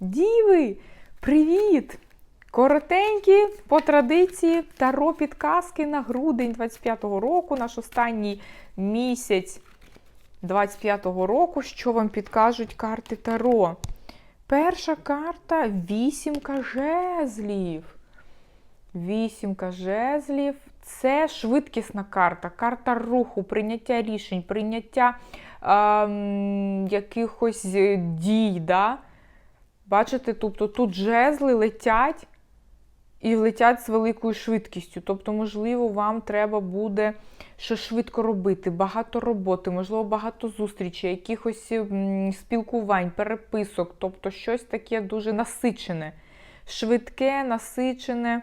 Діви! Привіт! Коротенькі по традиції таро підказки на грудень 25-го року, наш останній місяць 25-го року. Що вам підкажуть карти Таро? Перша карта вісімка жезлів. Вісімка жезлів це швидкісна карта, карта руху, прийняття рішень, прийняття ем, якихось е, дій. Да? Бачите, тобто тут жезли летять і летять з великою швидкістю. Тобто, можливо, вам треба буде що швидко робити, багато роботи, можливо, багато зустрічей, якихось спілкувань, переписок, тобто щось таке дуже насичене, швидке, насичене.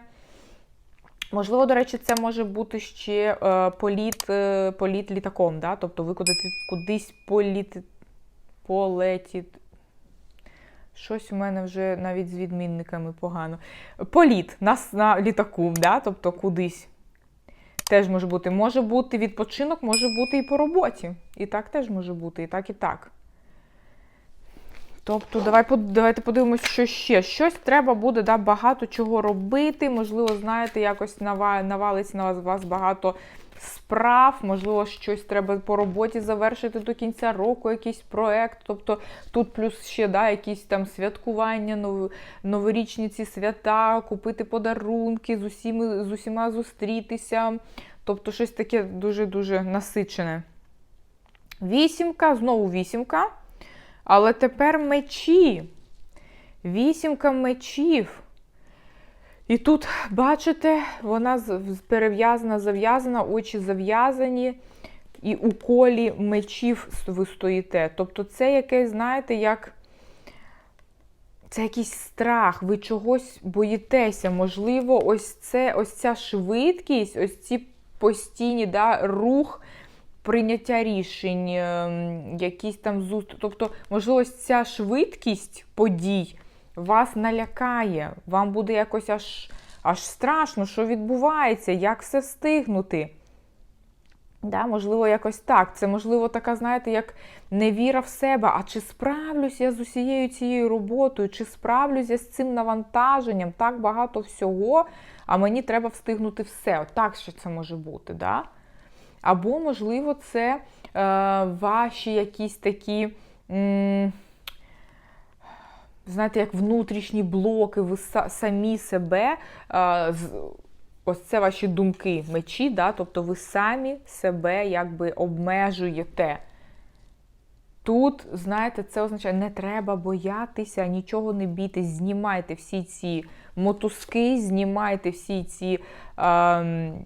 Можливо, до речі, це може бути ще е, політ, е, політ літаком, да? тобто ви кудись, політ, полетіт. Щось у мене вже навіть з відмінниками погано. Політ нас на літаку, да? тобто кудись. Теж може бути. Може бути відпочинок, може бути і по роботі. І так теж може бути, і так, і так. Тобто, давай, давайте подивимося, що ще. Щось треба буде да, багато чого робити. Можливо, знаєте, якось нава- навалиться на вас, вас багато справ, можливо, щось треба по роботі завершити до кінця року, якийсь проект. Тобто тут плюс ще да, якісь там святкування, нов- новорічні ці свята, купити подарунки, з усіма, з усіма зустрітися. Тобто щось таке дуже-дуже насичене. Вісімка, знову вісімка. Але тепер мечі. Вісімка мечів. І тут, бачите, вона перев'язана, зав'язана, очі зав'язані, і у колі мечів ви стоїте. Тобто, це якесь, знаєте, як. Це якийсь страх, ви чогось боїтеся. Можливо, ось це, ось ця швидкість, ось ці постійні да, рух прийняття рішень, ем, якісь там зустрічі. Тобто, можливо, ця швидкість подій вас налякає, вам буде якось аж, аж страшно, що відбувається, як все встигнути. Да, можливо, якось так. Це, можливо, така, знаєте, як невіра в себе. А чи справлюсь я з усією цією роботою, чи справлюсь я з цим навантаженням, так багато всього, а мені треба встигнути все. От Так що це може бути. Да? Або, можливо, це е, ваші якісь такі, знаєте, як внутрішні блоки, ви самі себе. Е, ось це ваші думки, мечі, да? тобто ви самі себе якби обмежуєте. Тут, знаєте, це означає, не треба боятися, нічого не бійтесь, знімайте всі ці мотузки, знімайте всі ці. ем,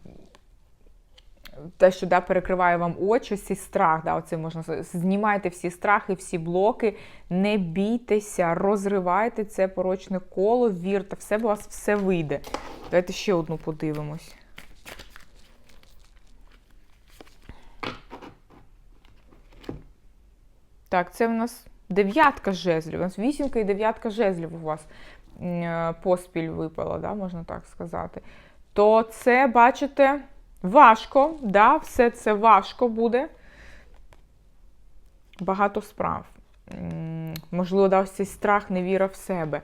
те, що да, перекриває вам очі, цей страх, да, оце можна знімайте всі страхи, всі блоки, не бійтеся, розривайте це порочне коло, вірте, в себе у вас все вийде. Давайте ще одну подивимось. Так, це в нас дев'ятка жезлів. У нас вісімка і дев'ятка жезлів у вас е, поспіль випала, да, можна так сказати. То це, бачите, важко, да, все це важко буде. Багато справ. Можливо, да, ось цей страх, невіра в себе.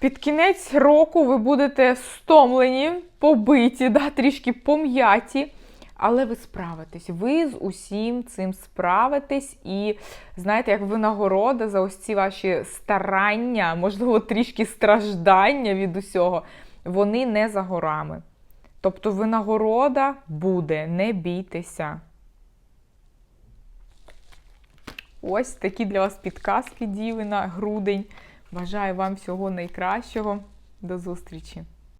Під кінець року ви будете стомлені, побиті, да, трішки пом'яті, але ви справитесь. Ви з усім цим справитесь. І знаєте, як винагорода за ось ці ваші старання, можливо, трішки страждання від усього, вони не за горами. Тобто винагорода буде, не бійтеся. Ось такі для вас підказки, діви на грудень. Бажаю вам всього найкращого. До зустрічі!